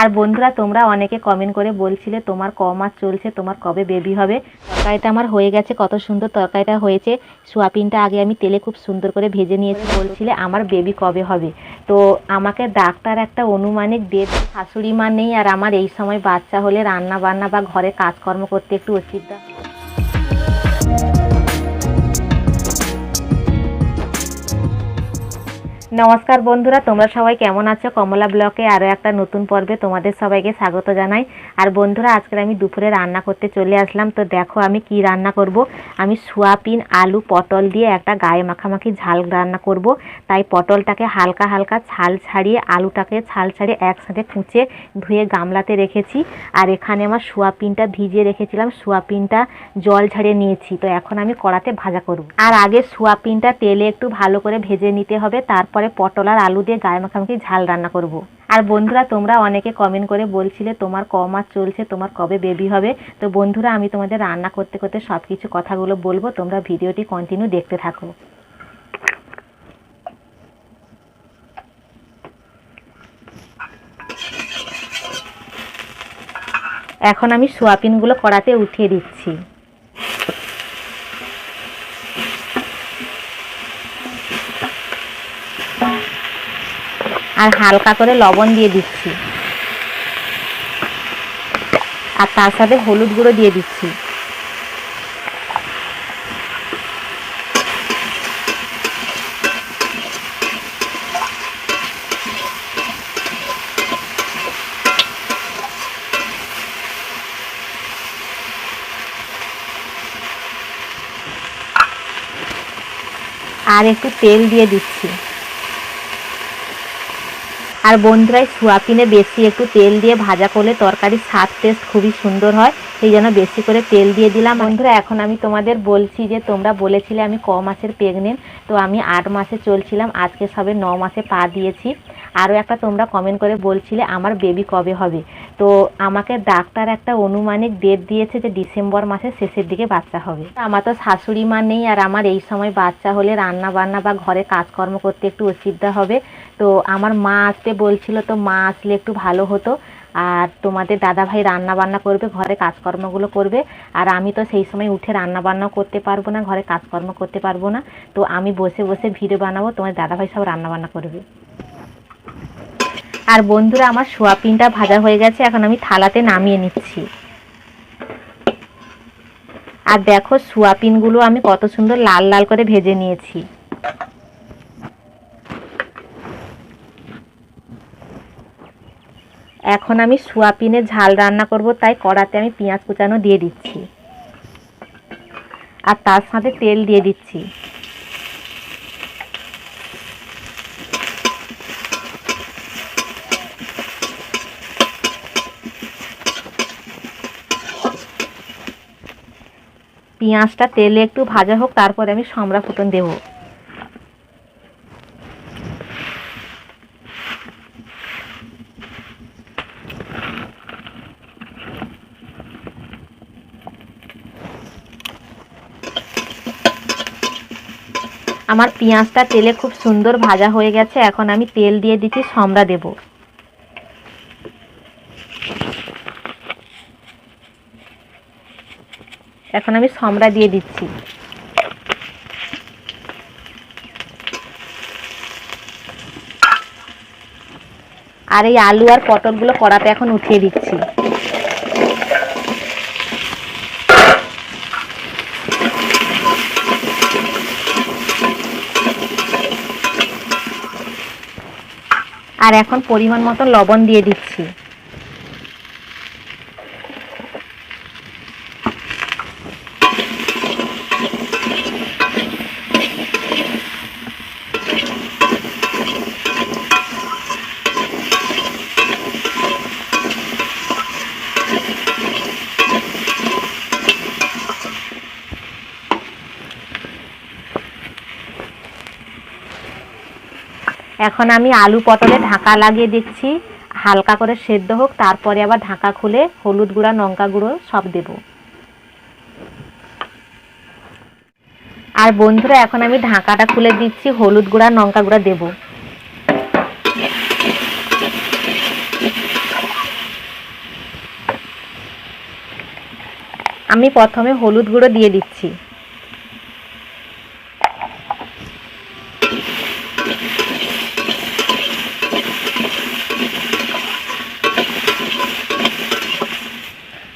আর বন্ধুরা, তোমরা অনেকে কমেন্ট করে বলছিলে তোমার ক মাস চলছে, তোমার কবে বেবি হবে? তরকারিটা আমার হয়ে গেছে, কত সুন্দর তরকারিটা হয়েছে। সোয়াবিনটা আগে আমি তেলে খুব সুন্দর করে ভেজে নিয়েছি, বলছিলে আমার বেবি কবে হবে। তো আমাকে ডাক্তার একটা অনুমানিক ডেট শাশুড়ি মা নেই আর আমার এই সময় বাচ্চা হলে রান্না বান্না বা ঘরে কাজকর্ম করতে একটু অসুবিধা। নমস্কার বন্ধুরা, তোমরা সবাই কেমন আছো? কমলা ব্লকে আরও একটা নতুন পর্বে তোমাদের সবাইকে স্বাগত জানাই। আর বন্ধুরা আজকে আমি দুপুরে রান্না করতে চলে আসলাম। তো দেখো আমি কি রান্না করব। আমি সোয়াবিন, আলু, পটল দিয়ে একটা গায়ে মাখামাখি ঝাল রান্না করব। তাই পটলটাকে হালকা হালকা ছাল ছাড়িয়ে, আলুটাকে ছাল ছাড়িয়ে একসাথে কুচে ধুয়ে গামলাতে রেখেছি। আর এখানে আমার সোয়াবিনটা ভিজিয়ে রেখেছিলাম। সোয়াবিনটা জল ঝাড়িয়ে নিয়েছি। তো এখন আমি কড়াতে ভাজা করব। আর আগে সোয়াবিনটা তেলে একটু ভালো করে ভেজে নিতে হবে। তারপরে পটল আর আলু দিয়ে গায়ে মাখামাখি ঝাল রান্না করব। আর বন্ধুরা, তোমরা অনেকে কমেন্ট করে বলছিলে তোমার ক মাস চলছে, তোমার কবে বেবি হবে? তো বন্ধুরা, আমি তোমাদের রান্না করতে করতে সব কিছু কথাগুলো বলব, তোমরা ভিডিওটি কন্টিনিউ দেখতে থাকো। এখন আমি সোয়াবিনগুলো কড়াতে উঠিয়ে দিচ্ছি। আর হালকা করে লবণ দিয়ে দিচ্ছি। আর তার সাথে হলুদ গুঁড়ো দিয়ে দিচ্ছি। আর একটু তেল দিয়ে দিচ্ছি। আর বন্ধুরা সোয়াবিনে বেশি একটু তেল দিয়ে ভাজা করলে তরকারির স্বাদ, টেস্ট খুবই সুন্দর হয়। সেই জন্য বেশি করে তেল দিয়ে দিলাম। বন্ধুরা, এখন আমি তোমাদের বলছি যে, তোমরা বলেছিলে আমি ক মাসের প্রেগনেন্ট তো আমি আট মাসে চলছিলাম। আজকে সবে ন মাসে পা দিয়েছি। আরও একটা তোমরা কমেন্ট করে বলছিলে, আমার বেবি কবে হবে? তো আমাকে ডাক্তার একটা অনুমানিক ডেট দিয়েছে যে, ডিসেম্বর মাসের শেষের দিকে বাচ্চা হবে। আমার তো শাশুড়ি মা নেই, আর আমার এই সময় বাচ্চা হলে রান্না বান্না বা ঘরে কাজকর্ম করতে একটু অসুবিধা হবে। তো আমার মা আসতে বলছিল, তো মা আসলে একটু ভালো হতো। আর তোমাদের দাদা ভাই রান্না বান্না করবে, ঘরে কাজকর্মগুলো করবে। আর আমি তো সেই সময় উঠে রান্না বান্নাও করতে পারব না, ঘরে কাজকর্ম করতে পারব না। তো আমি বসে বসে ভিডিও বানাবো তোমার দাদা ভাই সব রান্না বান্না করবে। আর বন্ধুরা, আমার সোয়াবিনটা ভাজা হয়ে গেছে, এখন আমি থালাতে নামিয়ে নিচ্ছি। আর দেখো, সোয়াবিনগুলো আমি কত সুন্দর লাল লাল করে ভেজে নিয়েছি। এখন আমি সোয়াবিনের ঝাল রান্না করব, তাই কড়াতে আমি পেঁয়াজ কুচানো দিয়ে দিচ্ছি। আর তার সাথে তেল দিয়ে দিচ্ছি। পেঁয়াজটা তেলে একটু ভাজা হোক, তারপরে আমি সম্রা ফুটন দেবো। আমার পেঁয়াজটা তেলে খুব সুন্দর ভাজা হয়ে গেছে, এখন আমি তেল দিয়ে দিচ্ছি, সম্রা দেব। এখন আমি সম্রা দিয়ে দিচ্ছি। আর এই আলু আর পটলগুলো কড়াতে এখন উঠিয়ে দিচ্ছি। আর এখন পরিমাণ মতো লবণ দিয়ে দিচ্ছি। এখন আমি আলু পটলে ঢাকা লাগিয়ে দিচ্ছি। হালকা করে সেদ্ধ হোক, তারপরে আবার ঢাকা খুলে হলুদ গুঁড়া, লঙ্কা গুঁড়ো সব দেব। আর বন্ধুরা, এখন আমি ঢাকাটা খুলে দিচ্ছি, হলুদ গুঁড়া, লঙ্কা গুঁড়া দেবো। আমি প্রথমে হলুদ গুঁড়ো দিয়ে দিচ্ছি।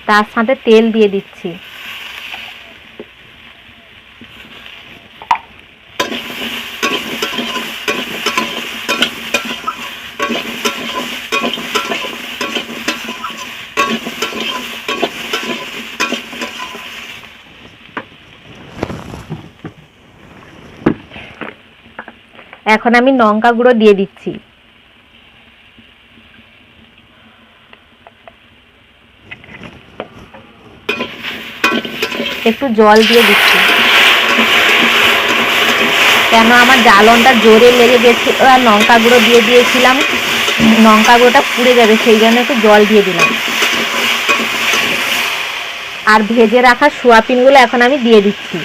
তার সাথে তেল দিয়ে দিচ্ছি। এখন আমি লঙ্কা গুঁড়ো দিয়ে দিচ্ছি। একটু জল দিয়ে দিচ্ছি। কেন আমার জ্বালনটা জোরে লেগে গেছে আর লঙ্কা গুঁড়ো দিয়ে দিয়েছিলাম। লঙ্কা গুঁড়োটা পুড়ে যাবে, সেই জন্য একটু জল দিয়ে দিলাম। আর ভেজে রাখা সোয়াবিনগুলো এখন আমি দিয়ে দিচ্ছি।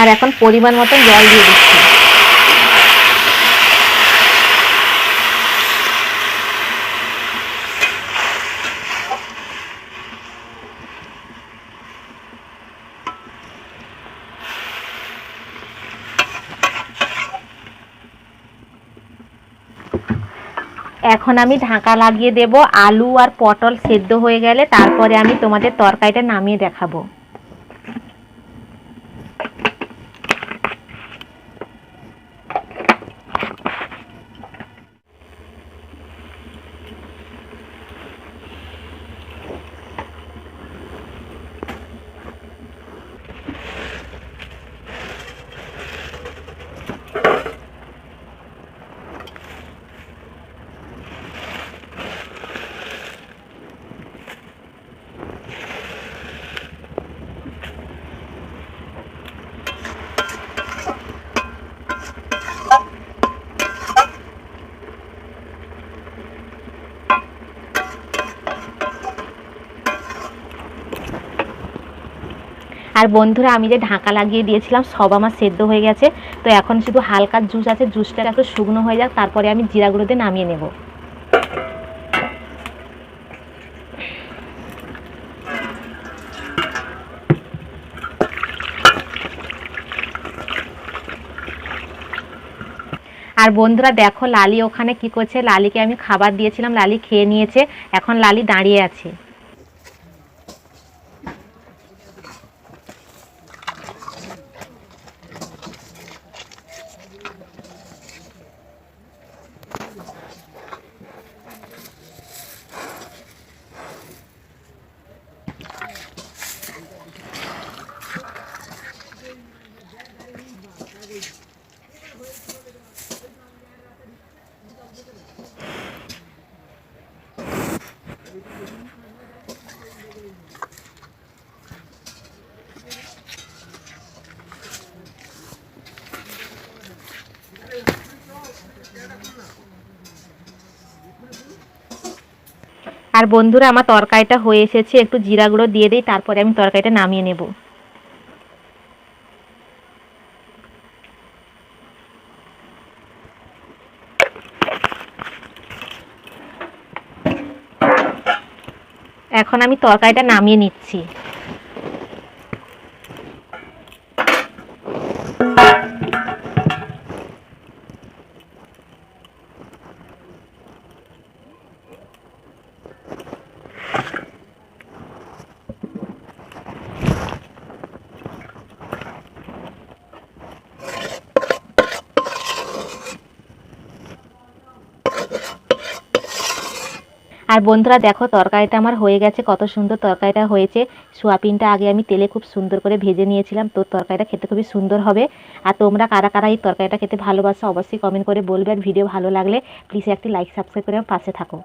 আর এখন পরিমাণ মতন জল দিয়ে দিচ্ছি। এখন আমি ঢাকা লাগিয়ে দেব আলু আর পটল সেদ্ধ হয়ে গেলে, তারপরে আমি তোমাদের তরকারিটা নামিয়ে দেখাবো। আর বন্ধুরা, আমি যে ঢাকা লাগিয়ে দিয়েছিলাম, সব আমার সেদ্ধ হয়ে গেছে। তো এখন শুধু হালকা জুস আছে, জুসটা একটু শুকনো হয়ে যাক, তারপরে আমি জিরা গুঁড়ো দিয়ে নামিয়ে নেব। আর বন্ধুরা, দেখো লালি ওখানে কি করছে? লালিকে আমি খাবার দিয়েছিলাম, লালি খেয়ে নিয়েছে, এখন লালি দাঁড়িয়ে আছে। আর বন্ধুরা, আমার তরকারিটা হয়ে এসেছে, একটু জিরা গুঁড়ো দিয়ে দিই, তারপরে আমি তরকারিটা নামিয়ে নেব। এখন আমি তরকারিটা নামিয়ে নিচ্ছি। আর বন্ধুরা দেখো, তরকারিটা আমার হয়ে গেছে, কত সুন্দর তরকারিটা হয়েছে। সোয়াবিনটা আগে আমি তেলে খুব সুন্দর করে ভেজে নিয়েছিলাম, তো তরকারিটা খেতে খুবই সুন্দর হবে। আর তোমরা কারা কারা এই তরকারিটা খেতে ভালোবাসো, অবশ্যই কমেন্ট করে বলবে, আর ভিডিও ভালো লাগলে প্লিজ একটি লাইক সাবস্ক্রাইব করে পাশে থাকো।